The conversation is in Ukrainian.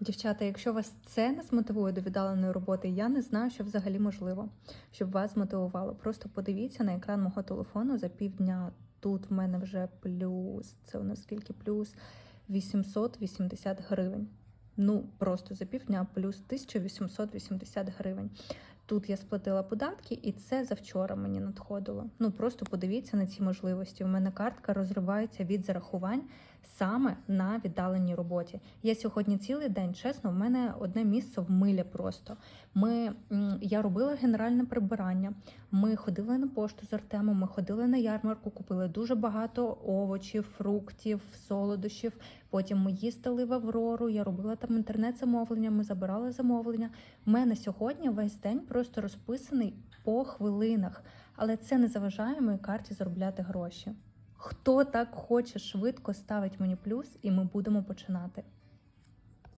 Дівчата, якщо вас це не змотивує до віддаленої роботи, я не знаю, що взагалі можливо, щоб вас змотивувало. Просто подивіться на екран мого телефону за півдня. Тут в мене вже плюс. Це у нас скільки плюс 880 гривень. Ну, просто за півдня плюс 1880 гривень. Тут я сплатила податки, і це завчора мені надходило. Ну просто подивіться на ці можливості. У мене картка розривається від зарахувань саме на віддаленій роботі. Я сьогодні цілий день, чесно, в мене одне місце в милі просто. Ми, я робила генеральне прибирання. Ми ходили на пошту з Артемом, ми ходили на ярмарку, купили дуже багато овочів, фруктів, солодощів. Потім ми їздили в Аврору. Я робила там інтернет-замовлення. Ми забирали замовлення. У мене сьогодні весь день просто розписаний по хвилинах, але це не заважає моїй карті заробляти гроші. Хто так хоче швидко ставить мені плюс, і ми будемо починати.